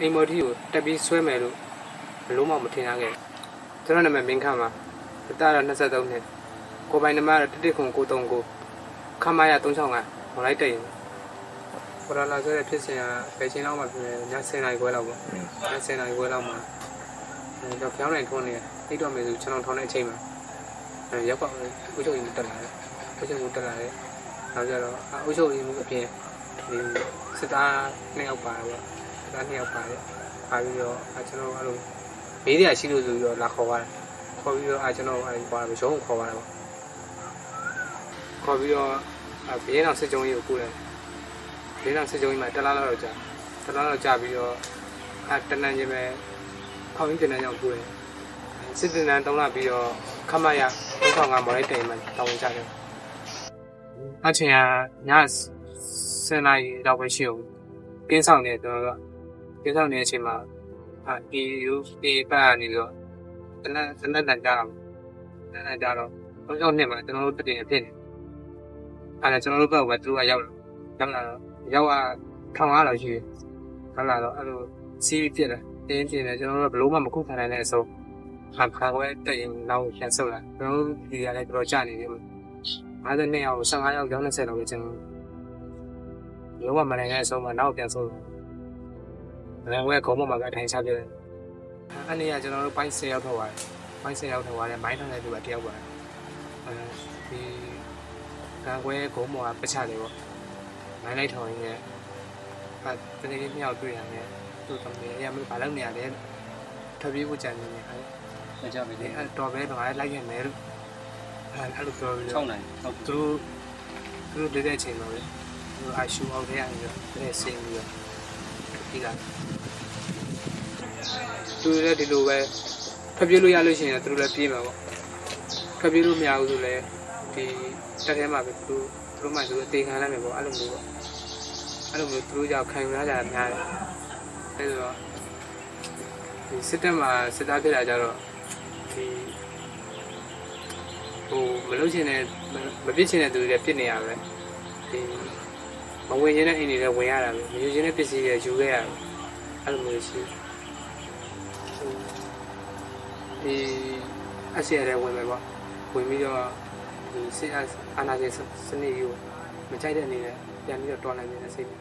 အိမ်မော်တီကိုတက်ပြီးဆွဲမယ်လို့ဘလို့မှမထင်ရခဲ့ကျွန်တော်နာမည်မင်းခမ်းပါအသက်တော့23နှစ်ကိုယ်ပိုင်နံပါတ်တော့တစ်တစ်ခု939ခမရ365မလိုက်တဲ့ရင်ပရလာဆိုတဲ့ဖြစ်စဉ်ကပဲချင်းလောက်မှဖြစ်နေည10နာရီခွဲလောက်ပေါ့ည10နာရီခွဲလောက်မှအဲတော့ကြောင်းနိုင်ထုံးနေအိတ်တော့မယ်ဆိုကျွန်တော်ထောင်းတဲ့အချိန်မှာအဲရက်ပေါ့ဦးချုပ်ကြီးတက်လာတယ်ဦးချုပ်ကြီးတက်လာတယ်နောက်ကြတော့ဦးချုပ်ကြီးအပြင်ဒီစစ်သားနှစ်ယောက်ပါတယ်ပေါ့စစ် သားနှစ်ယောက်ပါတယ်ပါပြီးတော့ကျွန်တော်အဲ့လိုမေးရရှိလို့ဆိုပြီးတော့လာခေါ်ပါတယ်ခေါ်ပြီးတော့အဲကျွန်တော်အဲပါရုံးခေါ်ပါတယ်ပေါ့ခေါ်ပြီးတော့ဘေးနောက်စစ်ကြုံကြီးကိုပို့တယ်ဘေးနောက်စစ်ကြုံကြီးမှာတလားလောက်ကြာတလားလောက်ကြာပြီးတော့အဲတနန်းချင်းပဲခေါင်းကြီးတနန်းကြောင့်ပို့တယ်စစ်တင်တန်းတုံးလာပြီးတော့ခမရ35မော်လိုက်တိုင်မှာတောင်းဝင်ကြတယ်အချင်းကည7နာရီလောက်ပဲရှိအောင်ကင်းဆောင်နေကျွန် တော်ကကင်းဆောင်နေတဲ့အချိန်မှာအဲဒီယူဒီပတ်နေတော့တနက်တနက်တန်ကြတော့တနက်ကြတော့ဘုံကြောင့်နှစ်မှာကျွန်တော်တို့တည်နေဖြစ်နေအဲဒါကျွန်တော်တို့ဘက်ကသူကရောက်ရောက်လာတော့ရောက်อ่ะထောင်အားလောက်ရှိတယ်ရောက်လာတော့အဲ့လိုစီးပြစ်တယ်တင်းပြင်းတယ်ကျွန်တော်တို့ဘလို့မှမခုခံနိုင်တဲ့အဆုံးခံခံခွဲတည်ရင်နောက်ပြန်ဆုတ်လာကျွန်တော်တို့ဒီကလည်းတော်တော်ကြာနေပြီ52ရောက်15ရောက်ကျောင်း20လောက်ပဲကျွန်တော်လုံးဝမနိုင်တဲ့အဆုံးမှာနောက်ပြန်ဆုတ်လာ လည်းဝဲခုံးပေါ်မှာပဲထိုင်ချပြတယ်အဲ့နေ့ကကျွန်တော်တို့ပိုင်း10ရောက်ထွက်သွားတယ်ပိုင်း10ရောက်ထွက်သွားတယ်မိုင်းထားတဲ့သူကတယောက်ပါတယ်အဲဒီခံခွဲခုံးပေါ်ကပချတယ်ပေါ့မိုင်းလိုက်ထောင်ရင်းနဲ့အဲတကယ်ကြီးမြောက်တွေ့ရတယ်သူ့တမီးရမလို့ဘာလုပ်နေရလဲထပ်ပြီးဖို့ကြံနေတယ်အဲမကြပြီဒီလေအဲ့တော်ပဲတော့လိုက်ရမယ်လို့အဲအဲ့လိုပြောပြီးတော့6နိုင်ဟုတ်သူတို့သူတို့တွေ့တဲ့အချိန်မှာပဲသူအရှူအောက်ထဲကနေပြီးတော့တဲ့ဆင်းပြီးတော့ဒီက သူလည်းဒီလိုပဲဖပြေးလို့ရလို့ရှိရင်သူတို့လည်းပြေးမှာပေါ့ဖပြေးလို့မရဘူးဆိုလည်းဒီတက်ထဲမှာပဲသူတို့သူတို့မှသူတို့အသေးခံလိုက်မယ်ပေါ့အဲ့လိုမျိုးပေါ့အဲ့လိုမျိုးသူတို့ကြောင့်ခံယူရကြတာများတယ်အဲ့တော့ဒီစစ်တပ်မှာစစ်သားဖြစ်တာကြတော့ဒီဟိုမလုပ်ချင်တဲ့မပြစ်ချင်တဲ့သူတွေလည်းပြစ်နေရပဲဒီမဝင်ချင်တဲ့အိမ်တွေလည်းဝင်ရတာပဲမယူချင်တဲ့ပစ္စည်းတွေယူခဲ့ရတယ်အဲ့လိုမျိုးရှိ ဟိုဒီအစီအရဲဝင်မယ်ပေါ့ဝင်ပြီးတော့ဒီစစ်အာဏာရှင်စနစ်ကိုမကြိုက်တဲ့အနေနဲ့ပြန်ပြီးတော့တော်လှန်နေတဲ့စိတ်နဲ့